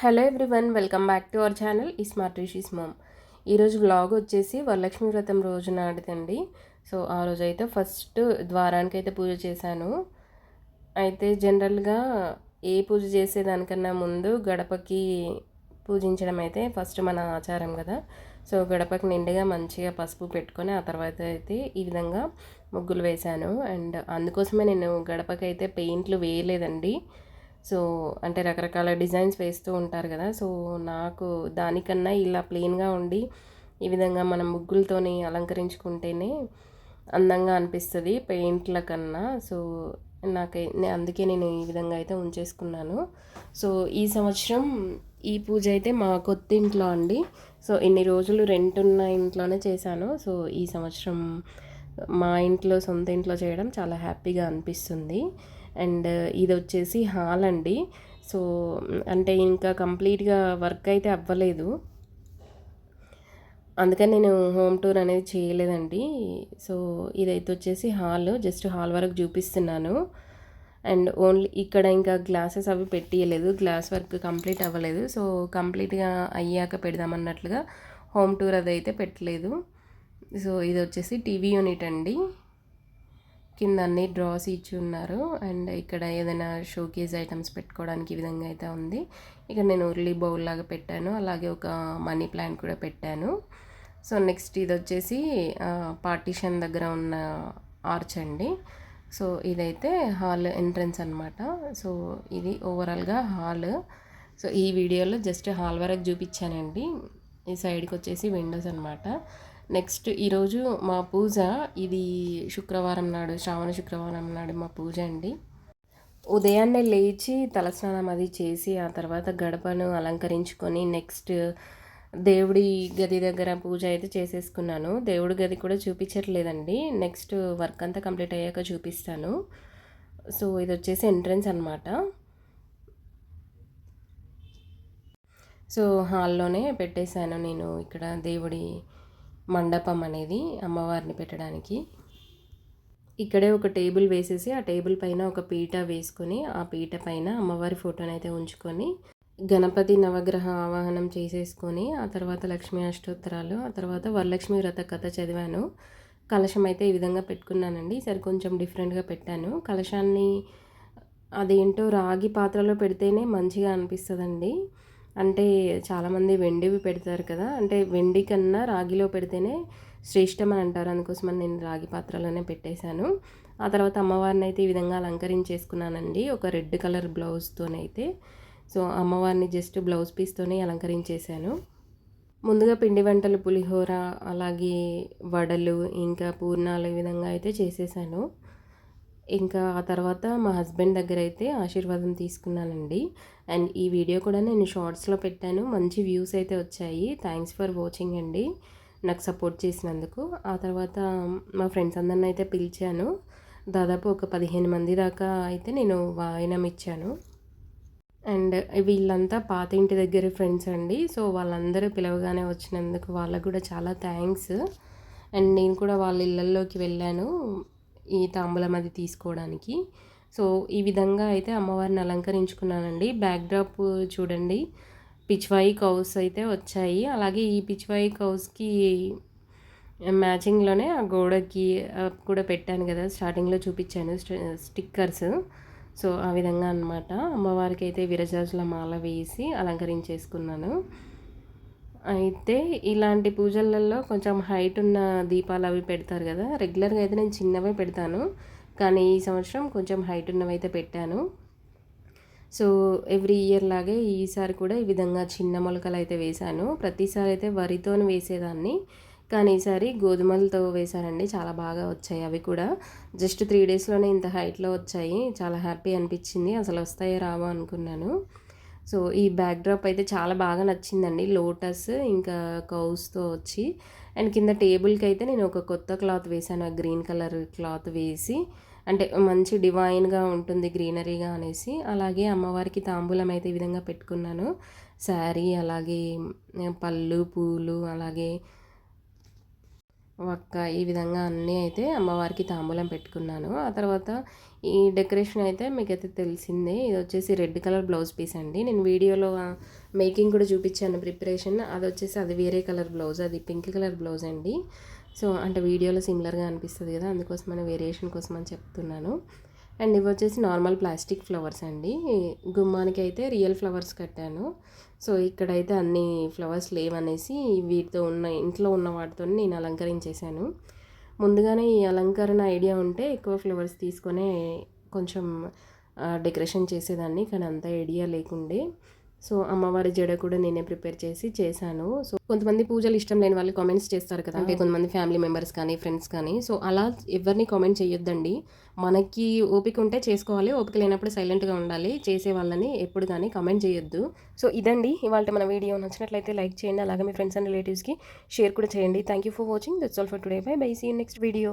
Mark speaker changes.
Speaker 1: Hello everyone welcome back to our channel ఈ smart Rishi's mom. ఈరోజు vlog వచ్చేసి వరలక్ష్మి వ్రతం రోజు నాటిదండి. సో ఆ రోజు అయితే ఫస్ట్ ద్వారానికి అయితే పూజ చేశాను. అయితే జనరల్గా ఏ పూజ చేసేదానికన్నా ముందు గడపకి పూజించడం అయితే ఫస్ట్ మన ఆచారం కదా. సో గడపకి నిండుగా మంచిగా పసుపు పెట్టుకొని ఆ తర్వాత అయితే ఈ విధంగా ముగ్గులు వేశాను. అండ్ అందుకోసమే నేను గడపకి అయితే పెయింట్లు వేయలేదండి. సో అంటే రకరకాల డిజైన్స్ వేస్తూ ఉంటారు కదా. సో నాకు దానికన్నా ఇలా ప్లెయిన్గా ఉండి ఈ విధంగా మనం ముగ్గులతోని అలంకరించుకుంటేనే అందంగా అనిపిస్తుంది పెయింట్ల కన్నా. సో నాకై అందుకే నేను ఈ విధంగా అయితే ఉంచేసుకున్నాను. సో ఈ సంవత్సరం ఈ పూజ అయితే మా కొత్త ఇంట్లో అండి. సో ఇన్ని రోజులు రెంట్ ఉన్న ఇంట్లోనే చేశాను. సో ఈ సంవత్సరం మా ఇంట్లో సొంత ఇంట్లో చేయడం చాలా హ్యాపీగా అనిపిస్తుంది. అండ్ ఇది వచ్చేసి హాల్ అండి. సో అంటే ఇంకా కంప్లీట్గా వర్క్ అయితే అవ్వలేదు. అందుకని నేను హోమ్ టూర్ అనేది చేయలేదండి. సో ఇదైతే వచ్చేసి హాల్ జస్ట్ హాల్ వరకు చూపిస్తున్నాను. అండ్ ఓన్లీ ఇక్కడ ఇంకా గ్లాసెస్ అవి పెట్టియలేదు. గ్లాస్ వర్క్ కంప్లీట్ అవ్వలేదు. సో కంప్లీట్గా అయ్యాక పెడదామన్నట్లుగా హోమ్ టూర్ అది అయితే పెట్టలేదు. సో ఇది వచ్చేసి టీవీ యూనిట్ అండి. కింద అన్ని డ్రాస్ ఇచ్చి ఉన్నారు. అండ్ ఇక్కడ ఏదైనా షోకేజ్ ఐటమ్స్ పెట్టుకోవడానికి ఈ విధంగా అయితే ఉంది. ఇక్కడ నేను ఉర్లీ బౌల్ లాగా పెట్టాను. అలాగే ఒక మనీ ప్లాంట్ కూడా పెట్టాను. సో నెక్స్ట్ ఇది వచ్చేసి పార్టీషన్ దగ్గర ఉన్న ఆర్చ్ అండి. సో ఇదైతే హాల్ ఎంట్రన్స్ అనమాట సో ఇది ఓవరాల్గా హాల్. సో ఈ వీడియోలో జస్ట్ హాల్ వరకు చూపించానండి. ఈ సైడ్కి వచ్చేసి విండోస్ అనమాట నెక్స్ట్ ఈరోజు మా పూజ ఇది శుక్రవారం నాడు శ్రావణ శుక్రవారం నాడు మా పూజ అండి. ఉదయాన్నే లేచి తలస్నానం అది చేసి ఆ తర్వాత గడపను అలంకరించుకొని నెక్స్ట్ దేవుడి గది దగ్గర పూజ అయితే చేసేసుకున్నాను. దేవుడి గది కూడా చూపించట్లేదండి. నెక్స్ట్ వర్క్ అంతా కంప్లీట్ అయ్యాక చూపిస్తాను. సో ఇది వచ్చేసి ఎంట్రన్స్ అనమాట సో హాల్లోనే పెట్టేశాను నేను ఇక్కడ దేవుడి మండపం అనేది అమ్మవారిని పెట్టడానికి. ఇక్కడే ఒక టేబుల్ వేసేసి ఆ టేబుల్ పైన ఒక పీట వేసుకొని ఆ పీట పైన అమ్మవారి ఫోటోని అయితే ఉంచుకొని గణపతి నవగ్రహ ఆవాహనం చేసేసుకొని ఆ తర్వాత లక్ష్మీ అష్టోత్తరాలు ఆ తర్వాత వరలక్ష్మి వ్రత కథ చదివాను. కలశం అయితే ఈ విధంగా పెట్టుకున్నానండి. సరే కొంచెం డిఫరెంట్గా పెట్టాను. కలశాన్ని అదేంటో రాగి పాత్రలో పెడితేనే మంచిగా అనిపిస్తుందండి. అంటే చాలామంది వెండివి పెడతారు కదా అంటే వెండి కన్నా రాగిలో పెడితేనే శ్రేష్టం అని అంటారు. అందుకోసమని నేను రాగి పాత్రలోనే పెట్టేశాను. ఆ తర్వాత అమ్మవారిని అయితే ఈ విధంగా అలంకరించేసుకున్నానండి. ఒక రెడ్ కలర్ బ్లౌజ్తోనైతే సో అమ్మవారిని జస్ట్ బ్లౌజ్ పీస్తోనే అలంకరించేశాను. ముందుగా పిండి వంటలు పులిహోర అలాగే వడలు ఇంకా పూర్ణాలు ఈ విధంగా అయితే చేసేసాను ఇంకా ఆ తర్వాత మా హస్బెండ్ దగ్గర అయితే ఆశీర్వాదం తీసుకున్నానండి. అండ్ ఈ వీడియో కూడా నేను షార్ట్స్లో పెట్టాను. మంచి వ్యూస్ అయితే వచ్చాయి. థ్యాంక్స్ ఫర్ వాచింగ్ అండి. నాకు సపోర్ట్ చేసినందుకు. ఆ తర్వాత మా ఫ్రెండ్స్ అందరిని అయితే పిలిచాను. దాదాపు ఒక పదిహేను మంది దాకా అయితే నేను వాయనం ఇచ్చాను. అండ్ వీళ్ళంతా పాత ఇంటి దగ్గర ఫ్రెండ్స్ అండి. సో వాళ్ళందరూ పిలవగానే వచ్చినందుకు వాళ్ళకు కూడా చాలా థ్యాంక్స్. అండ్ నేను కూడా వాళ్ళ ఇళ్ళల్లోకి వెళ్ళాను. ఈ తాంబూలం అది తీసుకోవడానికి. సో ఈ విధంగా అయితే అమ్మవారిని అలంకరించుకున్నానండి. బ్యాక్ డ్రాప్ చూడండి. పిచ్వాయి కౌస్ అయితే వచ్చాయి. అలాగే ఈ పిచ్వాయి కౌస్కి మ్యాచింగ్లోనే ఆ గోడకి కూడా పెట్టాను కదా. స్టార్టింగ్లో చూపించాను స్టిక్కర్స్. సో ఆ విధంగా అనమాట అమ్మవారికి అయితే విరజాజుల మాల వేసి అలంకరించేసుకున్నాను. అయితే ఇలాంటి పూజలలో కొంచెం హైట్ ఉన్న దీపాలు అవి పెడతారు కదా. రెగ్యులర్గా అయితే నేను చిన్నవే పెడతాను. కానీ ఈ సంవత్సరం కొంచెం హైట్ ఉన్నవి అయితే పెట్టాను. సో ఎవ్రీ ఇయర్ లాగే ఈసారి కూడా ఈ విధంగా చిన్న మొలకలు అయితే వేశాను. ప్రతిసారి అయితే వరితో వేసేదాన్ని. కానీ ఈసారి గోధుమలతో వేశానండి చాలా బాగా వచ్చాయి అవి కూడా. జస్ట్ త్రీ డేస్లోనే ఇంత హైట్లో వచ్చాయి. చాలా హ్యాపీ అనిపించింది. అసలు వస్తాయో రావో అనుకున్నాను. సో ఈ బ్యాక్ డ్రాప్ అయితే చాలా బాగా నచ్చిందండి. లోటస్ ఇంకా కౌస్తో వచ్చి అండ్ కింద టేబుల్కి అయితే నేను ఒక కొత్త క్లాత్ వేసాను ఆ గ్రీన్ కలర్ క్లాత్ వేసి అంటే మంచి డివైన్గా ఉంటుంది గ్రీనరీగా అనేసి అలాగే అమ్మవారికి తాంబూలం అయితే ఈ విధంగా పెట్టుకున్నాను. శారీ అలాగే పళ్ళు పూలు అలాగే వక్క ఈ విధంగా అన్నీ అయితే అమ్మవారికి తాంబూలం పెట్టుకున్నాను. ఆ తర్వాత ఈ డెకరేషన్ అయితే మీకు అయితే తెలిసిందే. ఇది వచ్చేసి రెడ్ కలర్ బ్లౌజ్ పీస్ అండి. నేను వీడియోలో మేకింగ్ కూడా చూపించాను ప్రిపరేషన్. అది వచ్చేసి అది వేరే కలర్ బ్లౌజ్ అది పింక్ కలర్ బ్లౌజ్ అండి. సో అంటే వీడియోలో సిమిలర్గా అనిపిస్తుంది కదా అందుకోసమని వేరియేషన్ కోసం అని చెప్తున్నాను. అండ్ ఇవి వచ్చేసి నార్మల్ ప్లాస్టిక్ ఫ్లవర్స్ అండి. గుమ్మానికి అయితే రియల్ ఫ్లవర్స్ కట్టాను. సో ఇక్కడైతే అన్ని ఫ్లవర్స్ లేవనేసి వీటితో ఉన్న ఇంట్లో ఉన్న వాటితో నేను అలంకరించేశాను. ముందుగానే ఈ అలంకరణ ఐడియా ఉంటే ఎక్కువ ఫ్లవర్స్ తీసుకొని కొంచెం డెకరేషన్ చేసేదాన్ని కానీ అంత ఐడియా లేకుండే. సో అమ్మవారి జడ కూడా నేనే ప్రిపేర్ చేసి చేశాను. సో కొంతమంది పూజలు ఇష్టం లేని వాళ్ళు కామెంట్స్ చేస్తారు కదా అంటే కొంతమంది ఫ్యామిలీ మెంబర్స్ కానీ ఫ్రెండ్స్ కానీ. సో అలా ఎవరిని కామెంట్ చేయొద్దండి. మనకి ఓపిక ఉంటే చేసుకోవాలి ఓపిక లేనప్పుడు సైలెంట్గా ఉండాలి. చేసే వాళ్ళని ఎప్పుడు కానీ కామెంట్ చేయొద్దు. సో ఇదండి. ఇవాళ మన వీడియో నచ్చినట్లయితే లైక్ చేయండి. అలాగే మీ ఫ్రెండ్స్ అండ్ రిలేటివ్స్కి షేర్ కూడా చేయండి. Thank you for watching that's all for today bye bye see next video